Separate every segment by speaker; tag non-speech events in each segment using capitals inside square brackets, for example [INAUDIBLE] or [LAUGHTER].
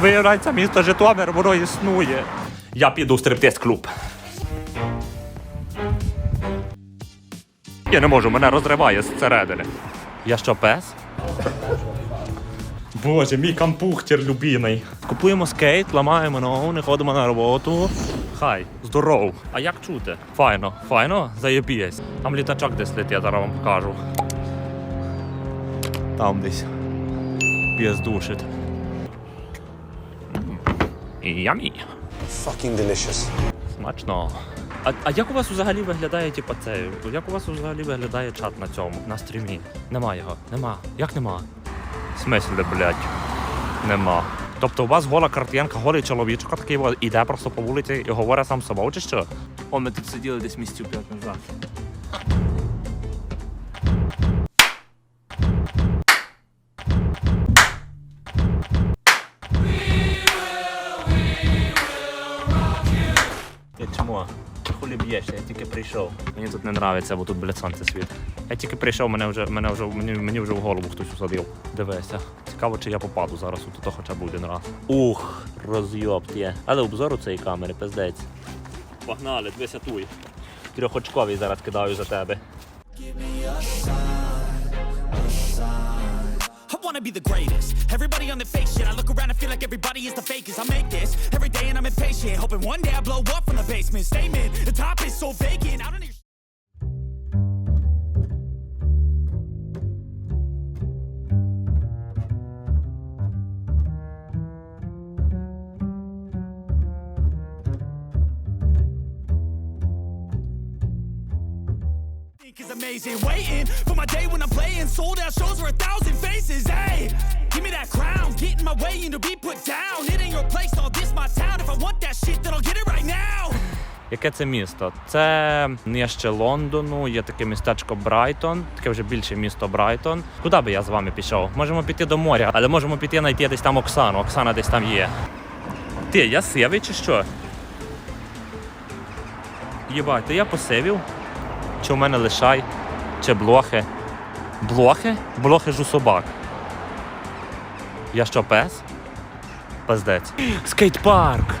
Speaker 1: Виявляється, місто Житомир, воно існує. Я піду в стриптиз-клуб. Я не можу, мене розриває зсередини. Я що, пес? Боже, мій кампухтер любимий. Купуємо скейт, ламаємо ногу, не ходимо на роботу. Хай, здоров. А як чути? Файно, файно, заєбісь. Там літачок десь летить, я зараз вам покажу. Там десь. Піздушить. Ямі.
Speaker 2: Fucking delicious.
Speaker 1: Смачно. А, а як у вас взагалі виглядає, типа, це? Як у вас взагалі виглядає чат на цьому, на стрімі? Нема його. Нема. Як нема? Смислі, блядь? Нема. Тобто у вас гола картинка, голий чоловічок такий іде просто по вулиці і говорить сам собою, чи що? О, ми тут сиділи десь місяців п'ять назад. Хулі б'єшся, я тільки прийшов. Мені тут не подобається, бо тут, блядь, сонце світ. Я тільки прийшов, мене вже, мене вже, мені, мені вже в голову хтось усадив. Дивися. Цікаво, чи я попаду зараз у то хоча б один раз. Ух, роз'єптє. Але обзор у цієї камери, пиздець. Погнали, дивися туй. Трьохочковий зараз кидаю за тебе.
Speaker 3: Wanna be the greatest. Everybody on the fake shit. I look around and feel like everybody is the fakest. I make this every day and I'm impatient. Hoping one day I blow up from the basement. Statement, the top is so vacant. I don't amazing. Waiting for my day when I'm playing. Sold out shows for a thousand faces. Hey, give me that crown. Get in my way and to be put down. It ain't your place, all this my town. If I want that shit, then I'll get it right now.
Speaker 1: Яке це місто? Це нижче Лондону, є таке містечко Брайтон, таке вже більше місто Брайтон. Куди би я з вами пішов? Можемо піти до моря, але можемо піти знайти десь там Оксану. Оксана десь там є. Ти, я сивий чи що? Єбать, то я посивів? Чи в мене лишай? Чи блохи? Блохи? Блохи ж у собак. Я що, пес? Пиздець. Скейт-парк!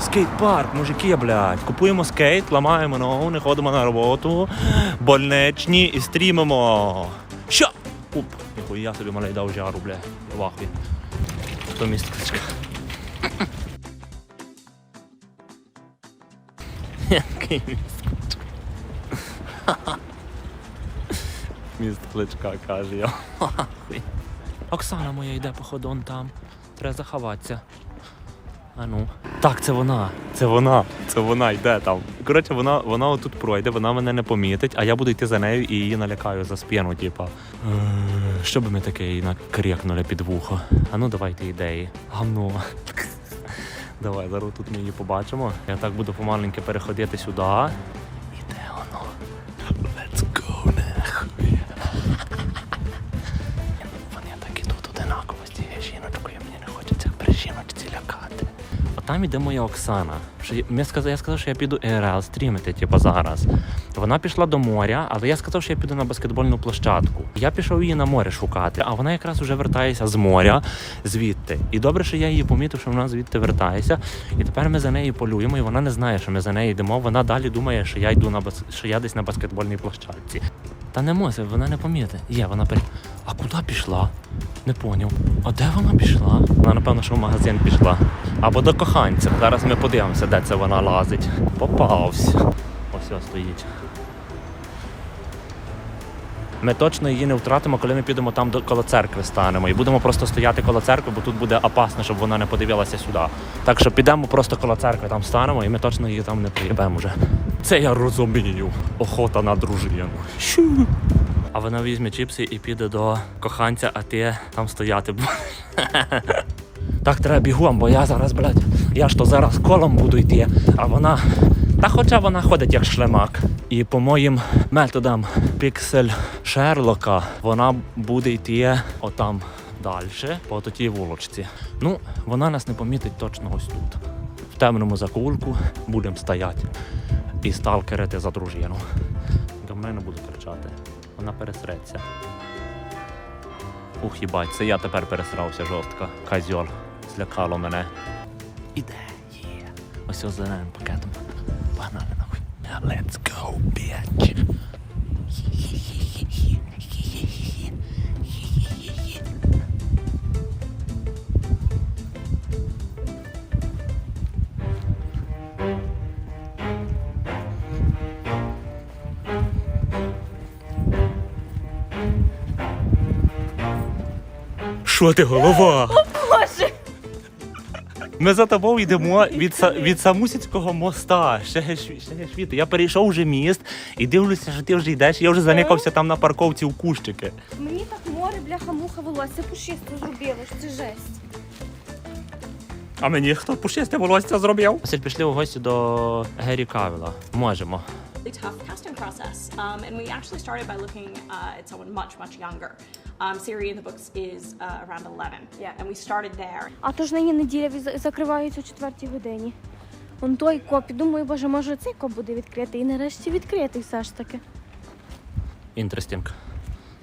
Speaker 1: Скейт-парк, мужики, блядь. Купуємо скейт, ламаємо ногу, не ходимо на роботу, больничні і стрімимо. Що? Уп, ніхуя собі малий дав жару, блядь. Вахуй. То містечко. [LAUGHS] Який містечко. Міст кличка, каже я. Оксана моя йде походу он там. Треба заховатися. А ну. Так, це вона. Це вона. Це вона йде там. Коротше, вона, вона отут пройде, вона мене не помітить, а я буду йти за нею і її налякаю за спину, типа. «Е, Що би ми таке їй накрикнули під вухо? А ну давайте ідеї. Гамно. Давай, зараз тут ми її побачимо. Я так буду помаленьки переходити сюди. Там іде моя Оксана. Я, сказав, я сказав, що я піду ЕРЛ стрімити, типу, зараз. Вона пішла до моря, але я сказав, що я піду на баскетбольну площадку. Я пішов її на море шукати, а вона якраз вже вертається з моря звідти. І добре, що я її помітив, що вона звідти вертається. І тепер ми за нею полюємо, і вона не знає, що ми за нею йдемо. Вона далі думає, що я йду на бас... що я десь на баскетбольній площадці. Та не може, вона не помітить. Є, вона при. А куди пішла? Не поняв. А де вона пішла? Вона, напевно, що в магазин пішла. Або до коханця. Зараз ми подивимося, де це вона лазить. Попався. Ось ось стоїть. Ми точно її не втратимо, коли ми підемо там до коло церкви станемо. І будемо просто стояти коло церкви, бо тут буде опасно, щоб вона не подивилася сюди. Так що підемо просто коло церкви, там станемо, і ми точно її там не поїбемо вже. Це я розумію. Охота на дружину. Щу. А вона візьме чіпси і піде до коханця, а ти там стояти. [LAUGHS] Так треба бігом, бо я зараз, блядь, я ж то зараз колом буду йти, а вона. Та хоча вона ходить як шлемак. І по моїм методам піксель Шерлока вона буде йти отам далі, по тій вулочці. Ну, вона нас не помітить точно ось тут. В темному закулку будемо стояти і сталкерити за дружину. До мене буду кричати. Вона пересреться. Ух, їбать, це я тепер пересрався жорстко. Казьор Злякало мене. Іде, є. Ось ось зеленим пакетом. Погнали нахуй. Let's go, bitch. Що ти голова?
Speaker 4: Боже!
Speaker 1: Ми за тобою йдемо від, са- від самусіцького моста. Ще ж. Я перейшов вже міст і дивлюся, що ти вже йдеш. Я вже заникався там на парковці у кущики.
Speaker 4: Мені так море, бляха-муха волосся пушисто зробило, що це жесть.
Speaker 1: А мені хто пушисте волосся зробив? Василь, пішли у гості до Гері Кавіла. Можемо.
Speaker 5: really tough casting process. Um, and we actually started by looking uh, at someone much, much younger. Um, Siri in the books is uh, around 11. Yeah. And we started there.
Speaker 4: А то ж нині неділя закриваються о четвертій годині. Он той коп, і думаю, боже, може цей коп буде відкритий. І нарешті відкритий все ж таки.
Speaker 1: Інтерестінг.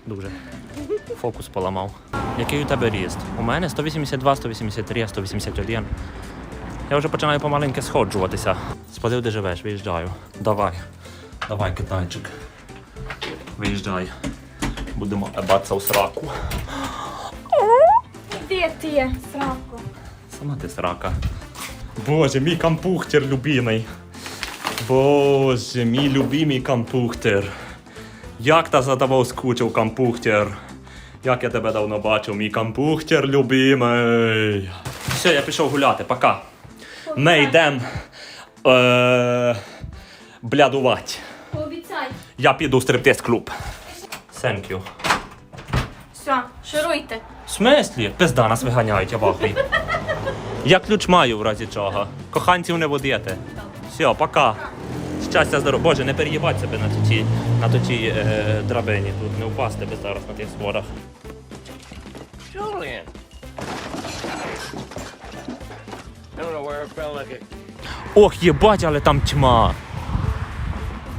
Speaker 1: Дуже. Фокус поламав. Який у тебе ріст? У мене 182, 183, 181. Я вже починаю помаленьки сходжуватися. Сподив, де живеш, виїжджаю. Давай. Давай, китайчик. Виїжджай. Будемо ебатися у сраку.
Speaker 4: Де ти, сравко?
Speaker 1: Сама ти срака. Боже, мій компухтер любимий. Боже, мій любимий компухтер. Як та за тобою скучив компухтер. Як я тебе давно бачив, мій компухтер любимий. Все, я пішов гуляти, пока. Ми йдемо е, блядувати.
Speaker 4: Пообіцяй.
Speaker 1: Я піду в стриптиз-клуб. Thank you.
Speaker 4: Все, шируйте.
Speaker 1: В смислі? Пизда нас виганяють, я вахуй. Я ключ маю в разі чого. Коханців не водити. Все, пока. Щастя, здоров'я. Боже, не переїбать себе на тій, на тій е, драбині. Тут не впасти би зараз на тих сходах.
Speaker 6: Julian. I don't know where it felt like it.
Speaker 1: Ох, єбать, але там тьма.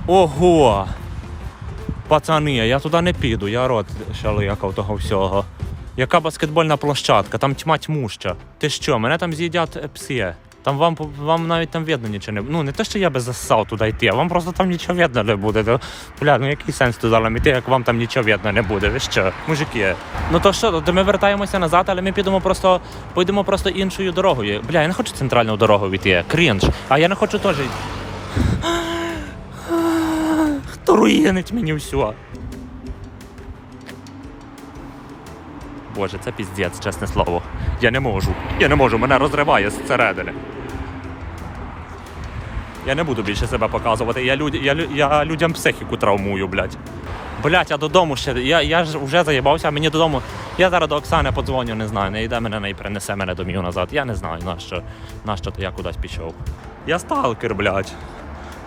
Speaker 1: Ого. Пацани, я туди не піду, я рот шаликав того всього. Яка баскетбольна площадка, там тьма тьмуща. Ти що, мене там з'їдять пси. Там вам, вам навіть там видно нічого не буде. Ну не те, що я би засав туди йти, а вам просто там нічого видно не буде. Бля, ну який сенс туди нам іти, як вам там нічого видно не буде. Ви що, мужики? Ну то що, то ми вертаємося назад, але ми підемо просто, пойдемо просто іншою дорогою. Бля, я не хочу центральну дорогу йти. Крінж. А я не хочу теж. Хто руїнить мені все? Боже, це піздець, чесне слово. Я не можу. Я не можу, мене розриває зсередини. Я не буду більше себе показувати. Я, люд... я, я людям психіку травмую, блядь. Блядь, я додому ще. Я, я ж вже заїбався, а мені додому. Я зараз до Оксани подзвоню, не знаю. Не йде мене, не принесе мене домів назад. Я не знаю, на що, на що то я кудись пішов. Я сталкер, блядь.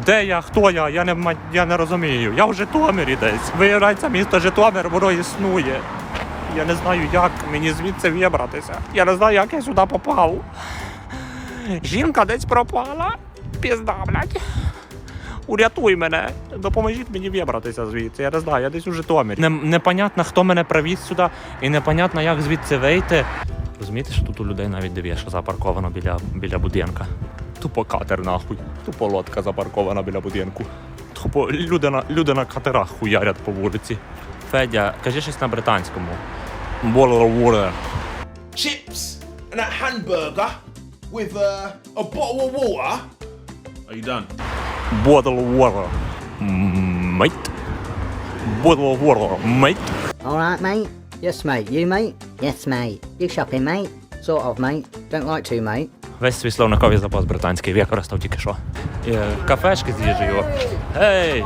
Speaker 1: Де я? Хто я? Я не, я не розумію. Я в Житомирі десь. Виявляється, місто Житомир, воно існує. Я не знаю, як мені звідси вибратися. Я не знаю, як я сюди попав. Жінка десь пропала. Пізда, блядь. Урятуй мене. Допоможіть мені вибратися звідси. Я не знаю, я десь у Житомирі. Не, непонятно, хто мене привіз сюди, і непонятно, як звідси вийти. Розумієте, що тут у людей навіть дивіше запарковано біля, біля будинка. Тупо катер нахуй. Тупо лодка запаркована біля будинку. Тупо люди на, люди на катерах хуярять по вулиці. Федя, кажи щось на британському. Water.
Speaker 7: chips and that hamburger with uh, a bottle of water. Are you done?
Speaker 1: Bottle of water. Mate. Bottle of water, mate.
Speaker 8: All right, mate. Yes, mate. You, mate? Yes, mate. You shopping, mate? Sort of, mate. Don't like to, mate.
Speaker 1: Весь свій словниковий запас британський використав тільки що. Е, Кафешки з їжею. Ей!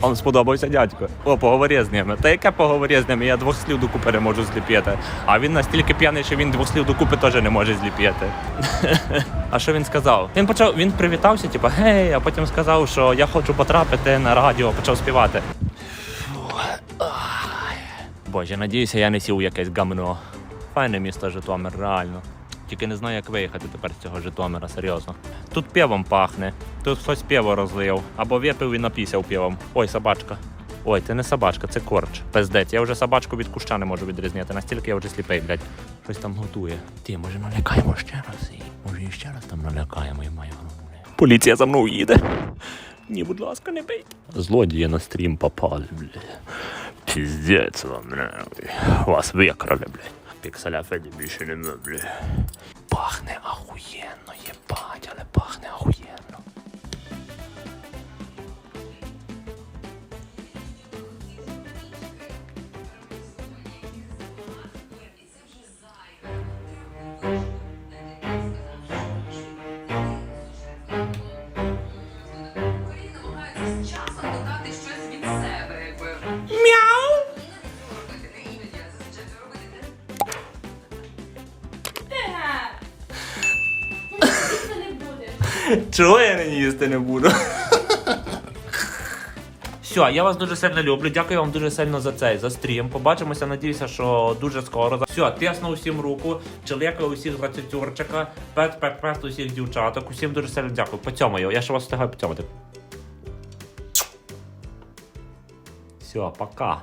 Speaker 1: Вам сподобався дядько. О, поговори з ними. Та яке поговори з ними? Я двох слів докупи не можу зліпити. А він настільки п'яний, що він двох слів докупи теж не може зліпити. А що він сказав? Він почав, він привітався, типу, гей, а потім сказав, що я хочу потрапити на радіо, почав співати. Боже, надіюся, я не сів у якесь гамно. Файне місто Житомир, реально. Тільки не знаю, як виїхати тепер з цього Житомира, серйозно. Тут пивом пахне, тут хтось пиво розлив, або випив і напісяв пивом. Ой, собачка. Ой, це не собачка, це корч. Пиздець, я вже собачку від куща не можу відрізняти, настільки я вже сліпий, блядь. Щось там готує. Ти, може, налякаємо ще раз і може і ще раз там налякаємо і маю. Поліція за мною їде. Ні, будь ласка, не бийте. Злодії на стрім попали, блядь. Піздець вам, нахуй. Вас викрали, блядь. Пікселя Феді більше нема, блядь. Пахне ахуєнно, Чого я не їсти не буду? Все, я вас дуже сильно люблю. Дякую вам дуже сильно за цей за стрім. Побачимося, надіюся, що дуже скоро. Все, тисно усім руку. Чоловіка усіх двадцятюрчика, пет пет пет усіх дівчаток. Усім дуже сильно дякую. Поцьомаю. Я ще вас встигаю поцьомати. Все, пока.